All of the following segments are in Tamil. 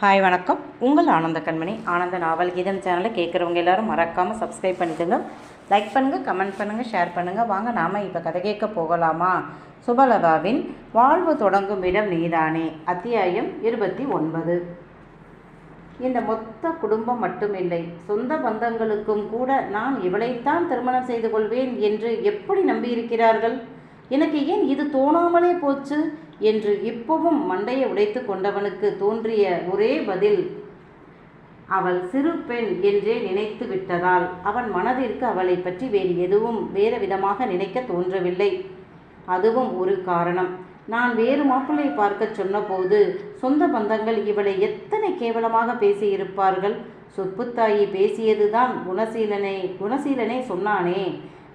ஹாய் வணக்கம். உங்கள் ஆனந்த கண்மணி. ஆனந்த நாவல் கீதம் சேனலை கேட்குறவங்க எல்லாரும் மறக்காமல் சப்ஸ்கிரைப் பண்ணிடுங்க லைக் பண்ணுங்கள் கமெண்ட் பண்ணுங்கள் ஷேர் பண்ணுங்கள் வாங்க நாம் இப்போ கதை கேட்க போகலாமா? சுபலதாவின் வாழ்வு தொடங்கும் இடம் நீதானே அத்தியாயம் இருபத்தி ஒன்பது. இந்த மொத்த குடும்பம் மட்டுமில்லை சொந்த பந்தங்களுக்கும் கூட நான் இவளைத்தான் திருமணம் செய்து கொள்வேன் என்று எப்படி நம்பியிருக்கிறார்கள்? எனக்கு ஏன் இது தோணாமலே போச்சு? என்று இப்பவும் மண்டையை உடைத்து கொண்டவனுக்கு தோன்றிய ஒரே பதில் அவள் சிறு பெண் என்றே நினைத்து விட்டதால் அவன் மனதிற்கு அவளை பற்றி வேறு எதுவும் வேறு விதமாக நினைக்க தோன்றவில்லை. அதுவும் ஒரு காரணம். நான் வேறு மாப்பிள்ளை பார்க்க சொன்னபோது சொந்த பந்தங்கள் இவளை எத்தனை கேவலமாக பேசியிருப்பார்கள். சொப்புத்தாயி பேசியதுதான் குணசீலனை குணசீலனை சொன்னானே.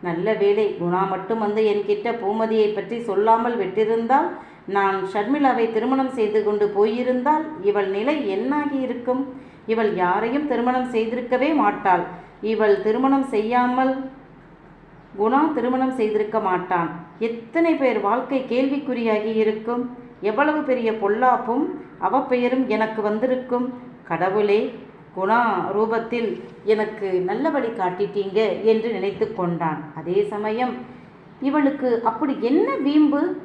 நல்ல வேளை குணா மட்டும் வந்து என்கிட்ட பூமதியை பற்றி சொல்லாமல் விட்டிருந்தால் நான் ஷர்மிளாவை திருமணம் செய்து கொண்டு போயிருந்தால் இவள் நிலை என்னாகி இருக்கும்? இவள் யாரையும் திருமணம் செய்திருக்கவே மாட்டாள். இவள் திருமணம் செய்யாமல் குணா திருமணம் செய்திருக்க மாட்டான். எத்தனை பேர் வாழ்க்கை கேள்விக்குறியாகி இருக்கும்? எவ்வளவு பெரிய பொல்லாப்பும் அவப்பெயரும் எனக்கு வந்திருக்கும்? கடவுளே குணா ரூபத்தில் எனக்கு நல்ல வழி காட்டிட்டீங்க என்று நினைத்து கொண்டான். அதே சமயம் இவளுக்கு அப்படி என்ன வீம்பு?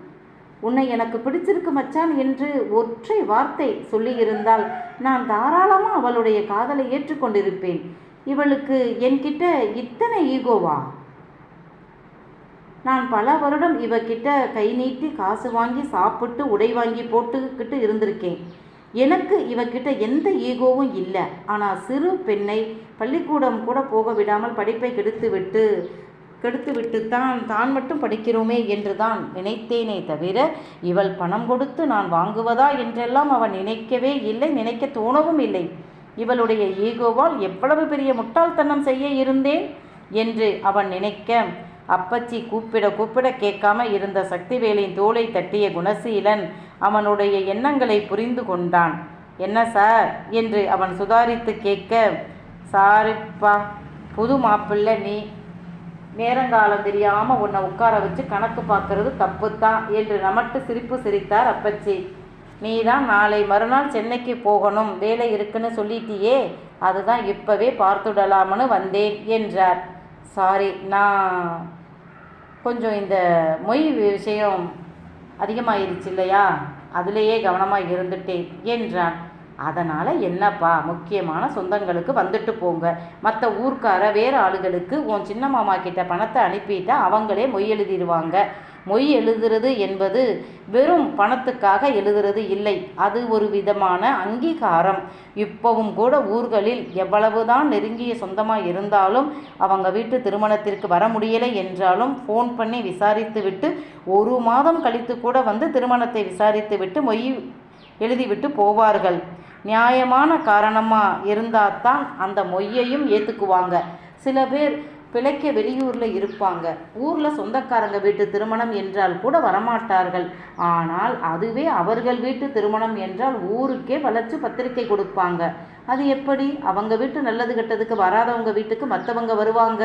உன்னை எனக்கு பிடிச்சிருக்கு மச்சான் என்று ஒற்றை வார்த்தை சொல்லியிருந்தால் நான் தாராளமாக அவளுடைய காதலை ஏற்றுக்கொண்டிருப்பேன். இவளுக்கு என்கிட்ட இத்தனை ஈகோவா? நான் பல வருடம் இவகிட்ட கை நீட்டி காசு வாங்கி சாப்பிட்டு உடை வாங்கி போட்டுக்கிட்டு இருந்திருக்கேன். எனக்கு இவகிட்ட எந்த ஈகோவும் இல்லை. ஆனால் சிறு பெண்ணை பள்ளிக்கூடம் கூட போக விடாமல் படிப்பை கெடுத்து விட்டு கெடுத்து தான் தான் மட்டும் படிக்கிறோமே என்று தான் நினைத்தேனே தவிர இவள் பணம் கொடுத்து நான் வாங்குவதா என்றெல்லாம் அவன் நினைக்கவே இல்லை நினைக்க தோணவும் இல்லை. இவளுடைய ஈகோவால் எவ்வளவு பெரிய முட்டாள்தனம் செய்ய இருந்தேன் என்று அவன் நினைக்க அப்பச்சி கூப்பிட கூப்பிட கேட்காம இருந்த சக்திவேலின் தோலை தட்டிய குணசீலன் அவனுடைய எண்ணங்களை புரிந்து கொண்டான். என்ன சார்? என்று அவன் சுதாரித்து கேட்க சாரிப்பா புது மாப்பிள்ளை நீ நேரங்காலம் தெரியாமல் உன்னை உட்கார வச்சு கணக்கு பார்க்கறது தப்பு தான் என்று நமட்டு சிரிப்பு சிரித்தார் அப்பச்சி. நீ தான் நாளை மறுநாள் சென்னைக்கு போகணும் வேலை இருக்குன்னு சொல்லிட்டியே அதுதான் இப்போவே பார்த்துடலாம்னு வந்தேன் என்றார். சாரி நான் கொஞ்சம் இந்த மொய் விஷயம் அதிகமாயிருச்சு இல்லையா அதிலேயே கவனமாக இருந்துட்டேன் என்றான். அதனால் என்னப்பா முக்கியமான சொந்தங்களுக்கு வந்துட்டு போங்க. மற்ற ஊர்க்கார வேறு ஆளுகளுக்கு உன் சின்ன மாமா கிட்ட பணத்தை அனுப்பிட்டா அவங்களே மொய் எழுதிடுவாங்க மொய் எழுதுறது என்பது வெறும் பணத்துக்காக எழுதுறது இல்லை. அது ஒரு விதமான அங்கீகாரம். இப்போவும் கூட ஊர்களில் எவ்வளவுதான் நெருங்கிய சொந்தமாக இருந்தாலும் அவங்க வீட்டு திருமணத்திற்கு வர முடியலை என்றாலும் ஃபோன் பண்ணி விசாரித்து விட்டு ஒரு மாதம் கழித்து கூட வந்து திருமணத்தை விசாரித்து விட்டு மொய் எழுதிவிட்டு போவார்கள். நியாயமான காரணமாக இருந்தால் தான் அந்த மொய்யையும் ஏற்றுக்குவாங்க சில பேர் பிழைக்க வெளியூரில் இருப்பாங்க. ஊரில் சொந்தக்காரங்க வீட்டு திருமணம் என்றால் கூட வரமாட்டார்கள். ஆனால் அதுவே அவர்கள் வீட்டு திருமணம் என்றால் ஊருக்கே வளர்ச்சி பத்திரிக்கை கொடுப்பாங்க. அது எப்படி? அவங்க வீட்டு நல்லது கெட்டதுக்கு வராதவங்க வீட்டுக்கு மற்றவங்க வருவாங்க?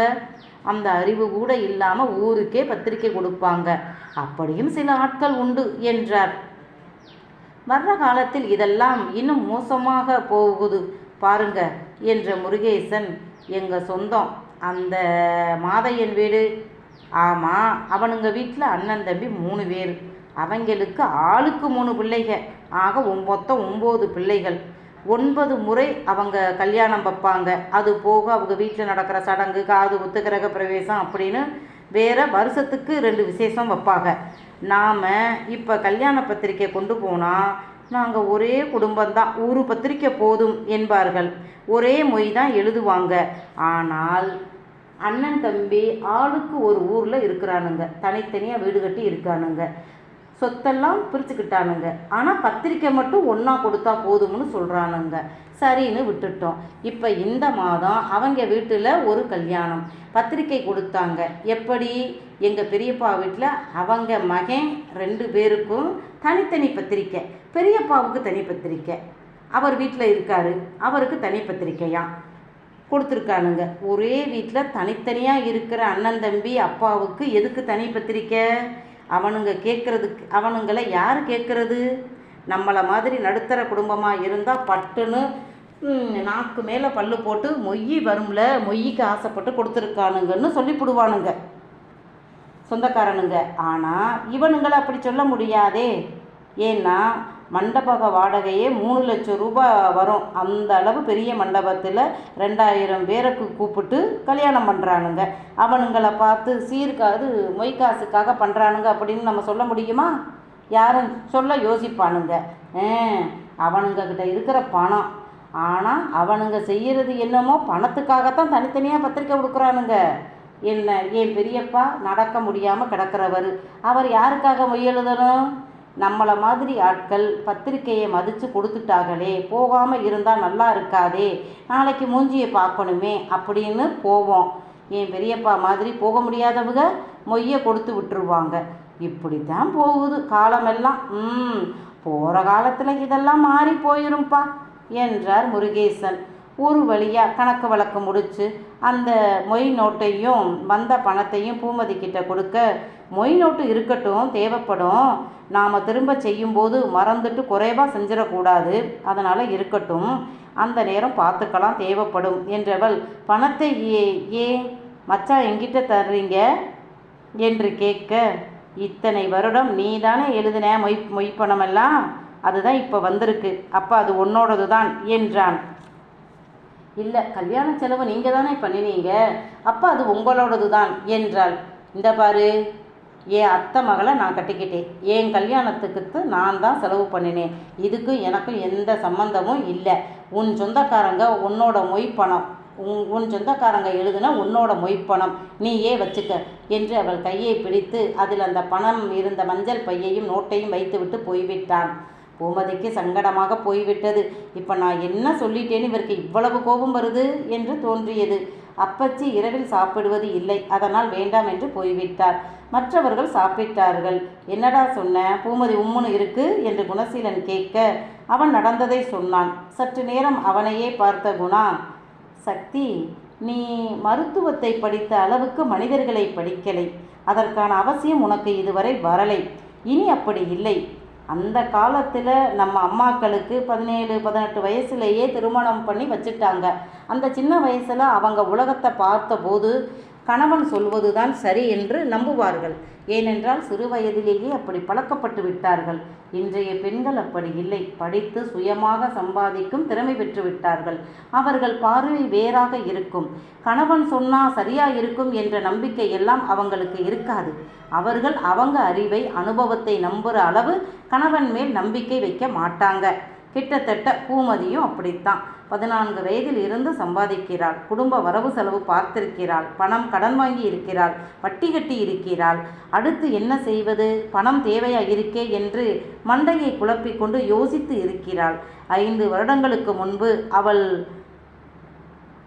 அந்த அறிவு கூட இல்லாமல் ஊருக்கே பத்திரிக்கை கொடுப்பாங்க. அப்படியும் சில ஆட்கள் உண்டு என்றார். வர்ற காலத்தில் இதெல்லாம் இன்னும் மோசமாக போகுது பாருங்க என்ற முருகேசன் எங்கள் சொந்தம். அந்த மாதையன் வீடு. ஆமாம் அவனுங்க வீட்டில் அண்ணன் தம்பி மூணு பேர். அவங்களுக்கு ஆளுக்கு மூணு பிள்ளைக. ஆக மொத்தம் ஒம்பது பிள்ளைகள். ஒன்பது முறை அவங்க கல்யாணம் வைப்பாங்க. அது போக அவங்க வீட்டில் நடக்கிற சடங்கு காது குத்து கிரக பிரவேசம் அப்படின்னு வேறு வருஷத்துக்கு ரெண்டு விசேஷம் வைப்பாங்க. நாம் இப்போ கல்யாண பத்திரிக்கை கொண்டு போனால் நாங்கள் ஒரே குடும்பம்தான். ஒரு பத்திரிக்கை போதும் என்பார்கள். ஒரே மொய் தான் எழுதுவாங்க. ஆனால் அண்ணன் தம்பி ஆளுக்கு ஒரு ஊரில் இருக்கிறானுங்க. தனித்தனியாக வீடு கட்டி இருக்கானுங்க. சொத்தெல்லாம் பிரிச்சுக்கிட்டானுங்க. ஆனால் பத்திரிக்கை மட்டும் ஒன்றா கொடுத்தா போதும்னு சொல்கிறானுங்க சரின்னு விட்டுட்டோம். இப்போ இந்த மாதம் அவங்க வீட்டில் ஒரு கல்யாணம். பத்திரிக்கை கொடுத்தாங்க. எப்படி? எங்கள் பெரியப்பா வீட்டில் அவங்க மகன் ரெண்டு பேருக்கும் தனித்தனி பத்திரிக்கை. பெரியப்பாவுக்கு தனி பத்திரிக்கை. அவர் வீட்டில் இருக்கார். அவருக்கு தனி பத்திரிக்கையா? கொடுத்துருக்கானுங்க. ஒரே வீட்டில் தனித்தனியாக இருக்கிற அண்ணன் தம்பி அப்பாவுக்கு எதுக்கு தனி பத்திரிக்கை? அவனுங்க கேட்குறதுக்கு அவனுங்களை யார் கேட்குறது? நம்மளை மாதிரி நடுத்தர குடும்பமாக இருந்தால் பட்டுன்னு நாக்கு மேலே பல்லு போட்டு மொய் வரும்ல மொய்க்கு ஆசைப்பட்டு கொடுத்துருக்கானுங்கன்னு சொல்லிவிடுவானுங்க சொந்தக்காரனுங்க. ஆனால் இவனுங்களை அப்படி சொல்ல முடியாதே. ஏன்னா மண்டபக வாடகையே மூணு லட்சம் ரூபாய் வரும். அந்த அளவு பெரிய மண்டபத்தில் ரெண்டாயிரம் பேருக்கு கூப்பிட்டு கல்யாணம் பண்ணுறானுங்க அவனுங்களை பார்த்து சீர்காது மொய்காசுக்காக பண்ணுறானுங்க அப்படின்னு நம்ம சொல்ல முடியுமா? யாரும் சொல்ல யோசிப்பானுங்க. அவனுங்கக்கிட்ட அவனுங்க கிட்ட இருக்கிற பணம். ஆனால் அவனுங்க செய்கிறது என்னமோ பணத்துக்காகத்தான் தனித்தனியாக பத்திரிக்கை கொடுக்குறானுங்க. என்ன என் பெரியப்பா நடக்க முடியாமல் கிடக்கிறவர். அவர் யாருக்காக மொய் எழுதணும்? நம்மளை மாதிரி ஆட்கள் பத்திரிக்கையை மதித்து கொடுத்துட்டாங்களே போகாமல் இருந்தால் நல்லா இருக்காதே நாளைக்கு மூஞ்சியை பார்க்கணுமே அப்படின்னு போவோம். என் பெரியப்பா மாதிரி போக முடியாதவங்க மொய்யை கொடுத்து விட்டுருவாங்க. இப்படி தான் போகுது காலமெல்லாம். ம் போகிற காலத்தில் இதெல்லாம் மாறி போயிரும்பா என்றார் முருகேசன். ஊர் வழியாக கணக்கு வழக்கு முடித்து அந்த மொய் நோட்டையும் வந்த பணத்தையும் பூமதி கிட்ட கொடுக்க மொய் நோட்டு இருக்கட்டும் தேவைப்படும். நாம் திரும்ப செய்யும்போது மறந்துட்டு குறைவாக செஞ்சிடக்கூடாது. அதனால் இருக்கட்டும். அந்த நேரம் பார்த்துக்கலாம் தேவைப்படும் என்றவள் பணத்தை ஏ ஏ மச்சான் எங்கிட்ட தர்றீங்க? என்று கேட்க இத்தனை வருடம் நீ தானே எழுதின மொய் மொய் பணமெல்லாம்? அதுதான் இப்போ வந்திருக்கு. அப்போ அது உன்னோடது தான் என்றான். இல்லை கல்யாண செலவு நீங்கள் தானே பண்ணினீங்க. அப்போ அது உங்களோடது தான் என்றாள். இந்த பாரு என் அத்தை மகளை நான் கட்டிக்கிட்டேன். என் கல்யாணத்துக்கு நான் தான் செலவு பண்ணினேன். இதுக்கும் எனக்கும் எந்த சம்மந்தமும் இல்லை. உன் சொந்தக்காரங்க உன்னோட மொய் பணம் உன் உன் சொந்தக்காரங்க எழுதுனா உன்னோட மொய் பணம் நீயே வச்சுக்க என்று அவள் கையை பிடித்து அதில் அந்த பணம் இருந்த மஞ்சள் பையையும் நோட்டையும் வைத்துவிட்டு போய்விட்டான். பூமதிக்கு சங்கடமாக போய்விட்டது. இப்போ நான் என்ன சொல்லிட்டேன்னு இவருக்கு இவ்வளவு கோபம் வருது என்று தோன்றியது. அப்பச்சி இரவில் சாப்பிடுவது இல்லை. அதனால் வேண்டாம் என்று போய்விட்டார். மற்றவர்கள் சாப்பிட்டார்கள். என்னடா சொன்ன? பூமதி உம்முன்னு இருக்கு என்று குணசீலன் கேட்க அவன் நடந்ததை சொன்னான். சற்று நேரம் அவனையே பார்த்த குணா சக்தி நீ மருத்துவத்தை படித்த அளவுக்கு மனிதர்களை படிக்கலை. அதற்கான அவசியம் உனக்கு இதுவரை வரலை. இனி அப்படி இல்லை. அந்த காலத்தில் நம்ம அம்மாக்களுக்கு பதினேழு பதினெட்டு வயசுலேயே திருமணம் பண்ணி வச்சுட்டாங்க. அந்த சின்ன வயசில் அவங்க உலகத்தை பார்த்தபோது கணவன் சொல்வதுதான் சரி என்று நம்புவார்கள். ஏனென்றால் சிறு வயதிலேயே அப்படி பழக்கப்பட்டு விட்டார்கள். இன்றைய பெண்கள் அப்படி இல்லை. படித்து சுயமாக சம்பாதிக்கும் திறமை பெற்று விட்டார்கள். அவர்கள் பார்வை வேறாக இருக்கும். கணவன் சொன்னா சரியா இருக்கும் என்ற நம்பிக்கை எல்லாம் அவங்களுக்கு இருக்காது. அவர்கள் அவங்க அறிவை அனுபவத்தை நம்புகிற அளவு கணவன் மேல் நம்பிக்கை வைக்க மாட்டாங்க. கிட்டத்தட்ட பூமதியும் அப்படித்தான். பதினான்கு வயதில் இருந்து சம்பாதிக்கிறாள். குடும்ப வரவு செலவு பார்த்திருக்கிறாள். பணம் கடன் வாங்கி இருக்கிறாள். வட்டி கட்டி இருக்கிறாள். அடுத்து என்ன செய்வது? பணம் தேவையா இருக்கே என்று மண்டையை குழப்பிக்கொண்டு யோசித்து இருக்கிறாள். ஐந்து வருடங்களுக்கு முன்பு அவள்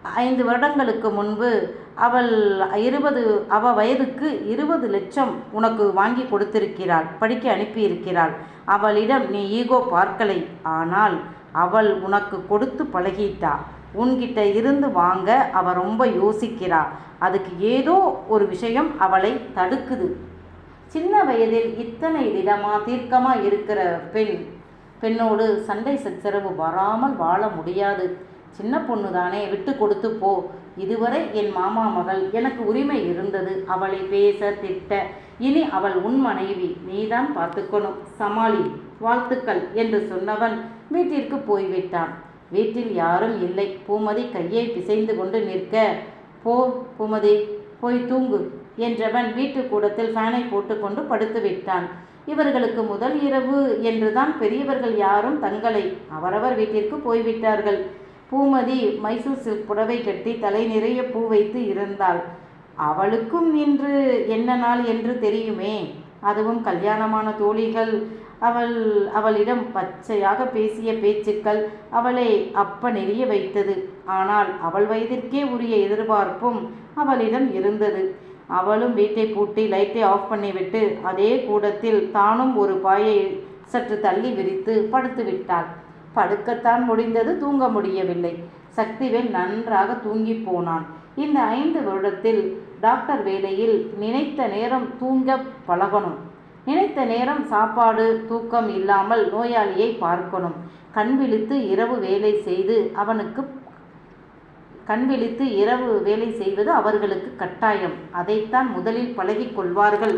ஐந்து வருடங்களுக்கு முன்பு அவள் இருபது அவ வயதுக்கு இருபது லட்சம் உனக்கு வாங்கி கொடுத்திருக்கிறாள் படிக்க அனுப்பியிருக்கிறாள். அவளிடம் நீ ஈகோ பார்க்கலை. ஆனால் அவள் உனக்கு கொடுத்து பழகிட்டா. உன்கிட்ட இருந்து வாங்க அவ ரொம்ப யோசிக்கிறா. அதுக்கு ஏதோ ஒரு விஷயம் அவளை தடுக்குது. சின்ன வயதில் இத்தனை திடமாக தீர்க்கமாக இருக்கிற பெண் பெண்ணோடு சண்டை சச்சரவு வராமல் வாழ முடியாது. சின்ன பொண்ணு தானே விட்டு கொடுத்து போ. இதுவரை என் மாமா மகள் எனக்கு உரிமை இருந்தது. அவளை பேச திட்ட. இனி அவள் உன் மனைவி. நீதான் பார்த்துக்கணும். சமாளி. வாழ்த்துக்கள் என்று சொன்னவன் வீட்டிற்கு போய்விட்டான். வீட்டில் யாரும் இல்லை. பூமதி கையை பிசைந்து கொண்டு நிற்க போ பூமதி போய் தூங்கு என்றவன் வீட்டு கூடத்தில் ஃபேனை போட்டுக்கொண்டு படுத்து விட்டான். இவர்களுக்கு முதல் இரவு என்றுதான் பெரியவர்கள் யாரும் தங்களை அவரவர் வீட்டிற்கு போய்விட்டார்கள். பூமதி மைசூர் சில்க் புடவை கட்டி தலை நிறைய பூ வைத்து இருந்தாள். அவளுக்கும் இன்று என்ன நாள் என்று தெரியுமே. அதுவும் கல்யாணமான தோழிகள் அவள் அவளிடம் பச்சையாக பேசிய பேச்சுக்கள் அவளை அப்ப நெறிய வைத்தது. ஆனால் அவள் வயதிற்கே உரிய எதிர்பார்ப்பும் அவளிடம் இருந்தது. அவளும் வீட்டை பூட்டி லைட்டை ஆஃப் பண்ணிவிட்டு அதே கூடத்தில் தானும் ஒரு பாயை சற்று தள்ளி விரித்து படுத்து விட்டாள். படுக்கத்தான் முடிந்தது தூங்க முடியவில்லை. சக்திவேல் நன்றாக தூங்கி போனான். இந்த ஐந்து வருடத்தில் டாக்டர் வேலையில் நினைத்த நேரம் தூங்க பழகணும். நினைத்த நேரம் சாப்பாடு தூக்கம் இல்லாமல் நோயாளியை பார்க்கணும். கண் விழித்து இரவு வேலை செய்து அவனுக்கு கண் விழித்து இரவு வேலை செய்வது அவர்களுக்கு கட்டாயம். அதைத்தான் முதலில் பழகிக் கொள்வார்கள்.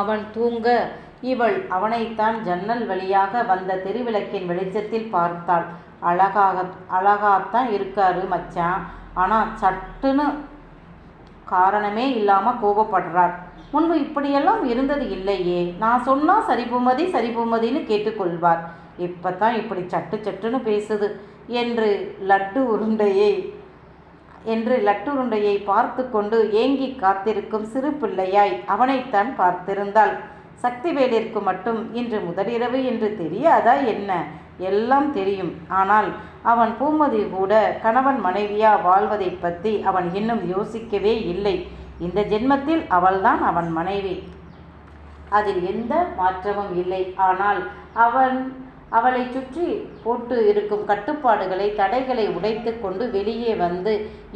அவன் தூங்க இவள் அவனைத்தான் ஜன்னல் வழியாக வந்த தெருவிளக்கின் வெளிச்சத்தில் பார்த்தாள். அழகாக அழகாத்தான் இருக்காரு மச்சான். ஆனால் சட்டுன்னு காரணமே இல்லாமல் கோபப்படுறார். முன்பு இப்படியெல்லாம் இருந்தது இல்லையே. நான் சொன்னால் சரிபூமதி சரிபுமதின்னு கேட்டுக்கொள்வார். இப்போ தான் இப்படி சட்டு சட்டுன்னு பேசுது. என்று லட்டு உருண்டையை என்று லட்டு உருண்டையை பார்த்து கொண்டு ஏங்கி காத்திருக்கும் சிறு பிள்ளையாய் அவனைத்தான் பார்த்திருந்தாள். சக்திவேலிற்கு மட்டும் இன்று முதலிரவு என்று தெரியாதா என்ன? எல்லாம் தெரியும். ஆனால் அவன் பூமதி கூட கணவன் மனைவியா வாழ்வதை பற்றி அவன் இன்னும் யோசிக்கவே இல்லை. இந்த ஜென்மத்தில் அவள்தான் அவன் மனைவி. அதில் எந்த மாற்றமும் இல்லை. ஆனால் அவன் அவளை சுற்றி போட்டு இருக்கும் கட்டுப்பாடுகளை தடைகளை உடைத்து கொண்டு வெளியே வந்து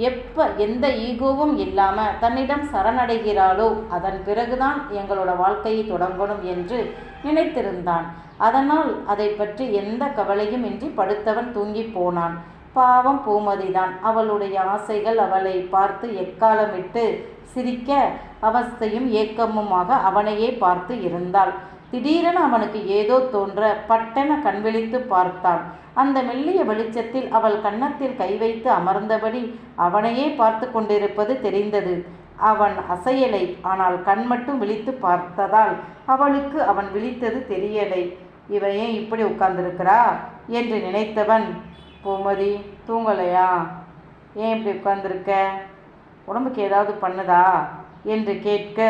எப்ப எந்த ஈகோவும் இல்லாம தன்னிடம் சரணடைகிறாளோ அதன் பிறகுதான் எங்களோட வாழ்க்கையை தொடங்கணும் என்று நினைத்திருந்தான். அதனால் அதை பற்றி எந்த கவலையும் இன்றி படுத்தவன் தூங்கி போனான். பாவம் பூமதிதான். அவளுடைய ஆசைகள் அவளை பார்த்து எக்காலமிட்டு சிரிக்க அவஸ்தையும் ஏக்கமுமாக அவனையே பார்த்து இருந்தாள். திடீரென அவனுக்கு ஏதோ தோன்ற பட்டென கண்விழித்து பார்த்தான். அந்த மெல்லிய வெளிச்சத்தில் அவள் கன்னத்தில் கை வைத்து அமர்ந்தபடி அவனையே பார்த்து கொண்டிருப்பது தெரிந்தது. அவன் அசையலை ஆனால் கண் மட்டும் விழித்து பார்த்ததால் அவளுக்கு அவன் விழித்தது தெரியலை. இவன் ஏன் இப்படி உட்கார்ந்திருக்கிறா? என்று நினைத்தவன் பூமதி தூங்கலையா? ஏன் இப்படி உட்கார்ந்திருக்க? உடம்புக்கு ஏதாவது பண்ணுதா? என்று கேட்க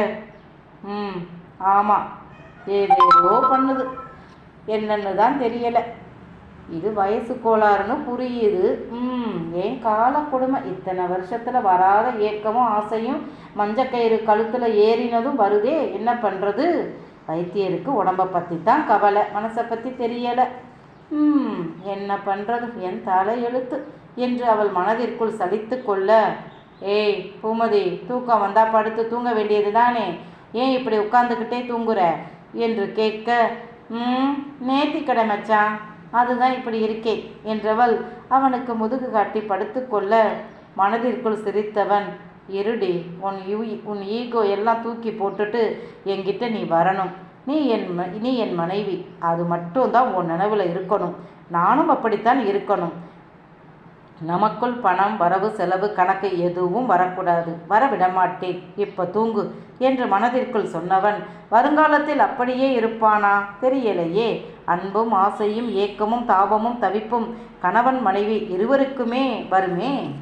ம் ஆமாம் ஏதேதோ பண்ணுது. என்னன்னு தான் தெரியலை. இது வயசு கோளாறுன்னு புரியுது. ம் ஏன் கால கொடுமை? இத்தனை வருஷத்தில் வராத ஏக்கமும் ஆசையும் மஞ்சக்கயிறு கழுத்தில் ஏறினதும் வருதே. என்ன பண்ணுறது வைத்தியருக்கு உடம்பை பற்றி தான் கவலை. மனசை பற்றி தெரியலை. ம் என்ன பண்ணுறது என் தலை எழுத்து என்று அவள் மனதிற்குள் சலித்து கொள்ள. ஏய் பூமதி தூக்கம் வந்தால் படுத்து தூங்க வேண்டியது தானே ஏன் இப்படி உட்காந்துக்கிட்டே தூங்குற? என்று கேட்க ம் நேத்திக்கடை மச்சான் அதுதான் இப்படி இருக்கே என்றவள் அவனுக்கு முதுகு காட்டி படுத்துக்கொள்ள மனதிற்குள் சிரித்தவன் இருடி உன் யூ உன் ஈகோ எல்லாம் தூக்கி போட்டுட்டு என்கிட்ட நீ வரணும். நீ என் ம நீ என் மனைவி. அது மட்டும்தான் உன் நினைவில் இருக்கணும். நானும் அப்படித்தான் இருக்கணும். நமக்குள் பணம் வரவு செலவு கணக்கு எதுவும் வரக்கூடாது. வர விடமாட்டேன். இப்போ தூங்கு என்று மனதிற்குள் சொன்னவன் வருங்காலத்தில் அப்படியே இருப்பானா? தெரியலையே. அன்பும் ஆசையும் ஏக்கமும் தாபமும் தவிப்பும் கணவன் மனைவி இருவருக்குமே வருமே.